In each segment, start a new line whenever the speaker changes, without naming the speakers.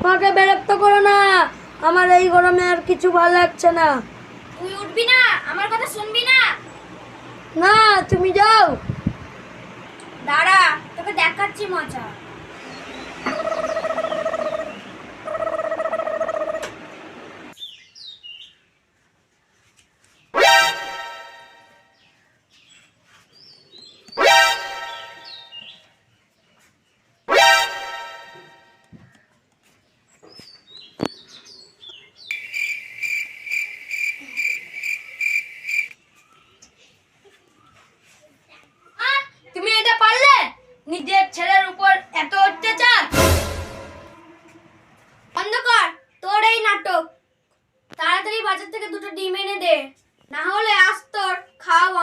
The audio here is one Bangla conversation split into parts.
আমাকে বিরক্ত করো না। আমার এই গরমে আর কিছু ভালো লাগছে না।
তুই উঠবি না? আমার কথা শুনবি না?
না তুমি যাও।
দাঁড়া তোকে দেখাচ্ছি মজা।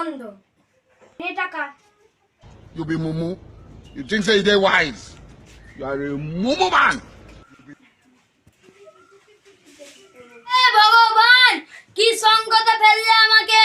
বন্ধ নে টাকা
You be mumu. You think say they wise. You are a mumu man.
এ ভগবান কি সঙ্গতে ফেললে আমাকে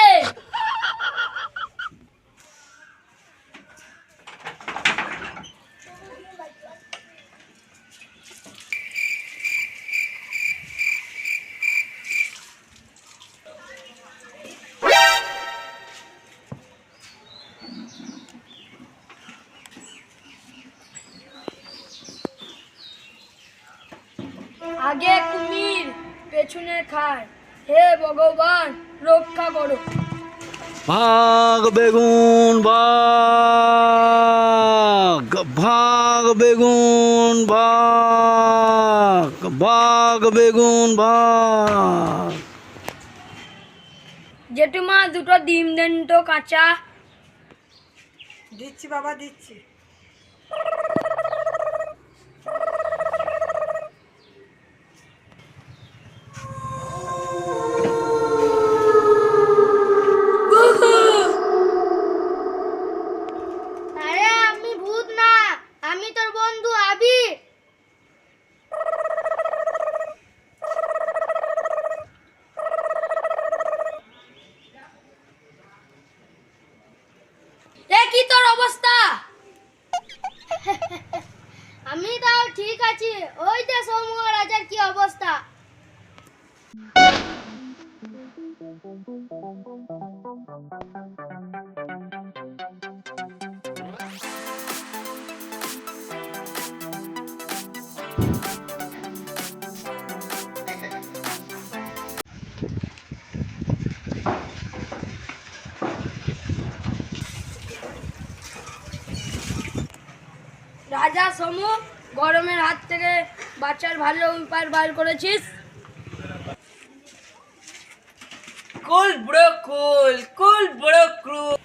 আগে কুমির পেছনে খায়। হে ভগবান রক্ষা করো।
ভাগ বেগুন ভাগ ভাগ বেগুন ভাগ ভাগ বেগুন ভাগ।
জেঠুমা দুটো ডিম দেন তো কাঁচা।
দিচ্ছি বাবা দিচ্ছি।
রাজা সমু, গরমের হাত থেকে বাচ্চার ভালো উপায় বার করেছিস।
কুল বড় কুল কুল বড় কুল।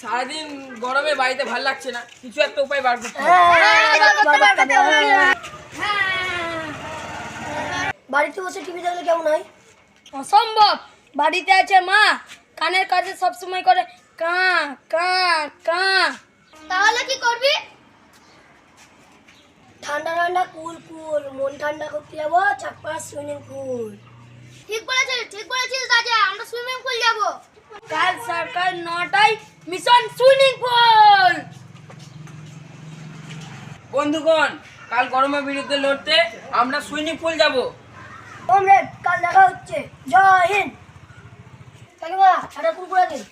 সারাদিন গরমে বাড়িতে ভালো লাগছে না। কিছু একটা উপায় বার করতে হবে।
বাড়িতে বসে টিভি দেখলে কেমন হয়? অসম্ভব। বাড়িতে আছে মা কানের কাছে সবসময় করে কা কা কা।
তাহলে কি করবি?
ঠান্ডা ঠান্ডা কুল কুল। মন ঠান্ডা করতে যাব চাপা সুইমিং পুল
ঠিক বলেছিস ঠিক বলেছিস রাজা আমরা সুইমিং পুল যাব।
কাল সকাল নটায় মিশন সুইমিং পুল
বন্ধুগণ কাল গরমের বিরুদ্ধে লড়তে আমরা সুইমিং পুল যাব।
কমরেড কাল দেখা হচ্ছে। জয় হিন্দ। কাকিমা একটা কুকুরা দিন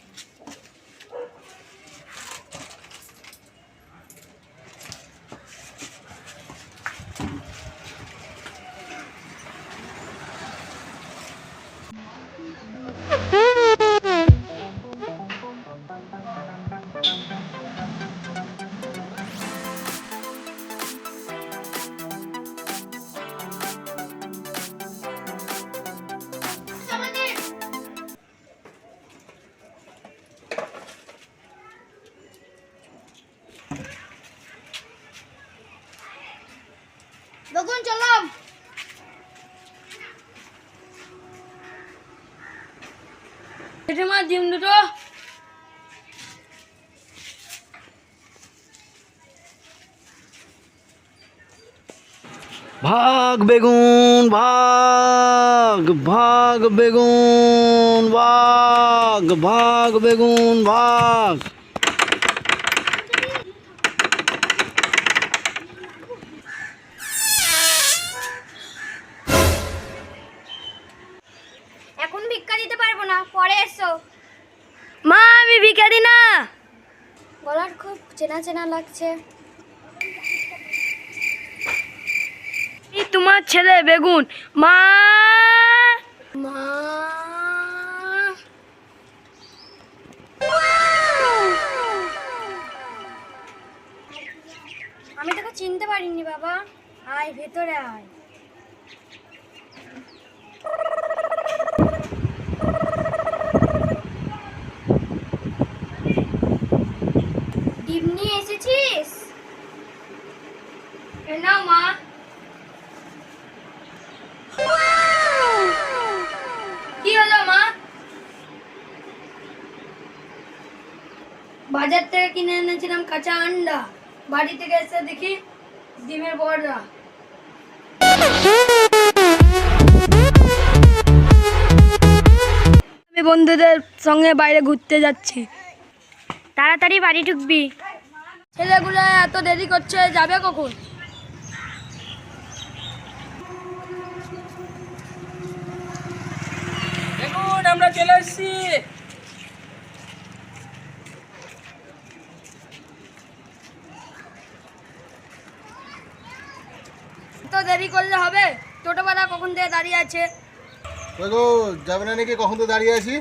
চললাম মা ডিম দুটো।
ভাগ বেগুন ভাগ ভাগ বেগুন ভাগ ভাগ বেগুন ভাগ।
এখন ভিক্ষা দিতে পারব না পরে এসো।
মা আমি ভিখারি না।
গলার খুব চেনা চেনা লাগছে।
এই তোমার ছেলে বেগুন। মা! মা!
আমি তোকে চিনতে পারিনি বাবা। আয় ভেতরে আয়।
নাও মা। কি হলো মা? বাজার থেকে কিনে এনেছিলাম কাঁচা আন্ডা। বাড়ি থেকে এসে দেখি ডিমের বড়া। আমি বন্ধুদের সঙ্গে বাইরে ঘুরতে যাচ্ছি।
তাড়াতাড়ি বাড়ি ঢুকবি।
ছেলেগুলো এত দেরি করছে যাবে কখন?
আমরা চলে আসছি।
তো দেরি করলে হবে। টোটোবেলা কখন থেকে দাঁড়িয়ে আছে?
দেখো যাবে না নাকি? কখন তো দাঁড়িয়ে আছি?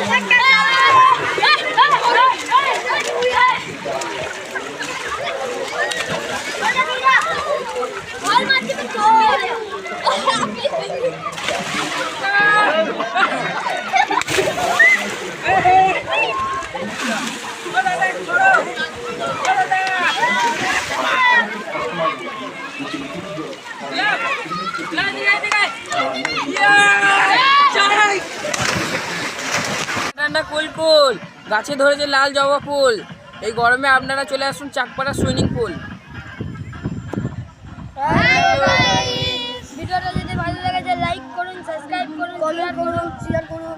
ঠান্ডা কুল ফুল। গাছে ধরেছে লাল জবা ফুল। এই গরমে আপনারা চলে আসুন চাকপাড়া সুইমিং পুল।
ভিডিওটা যদি ভালো লেগেছে লাইক করুন সাবস্ক্রাইব করুন কমেন্ট করুন। শেয়ার করুন।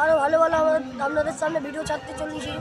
আরও ভালো ভালো আপনাদের সামনে ভিডিও ছাড়তে চলেছি।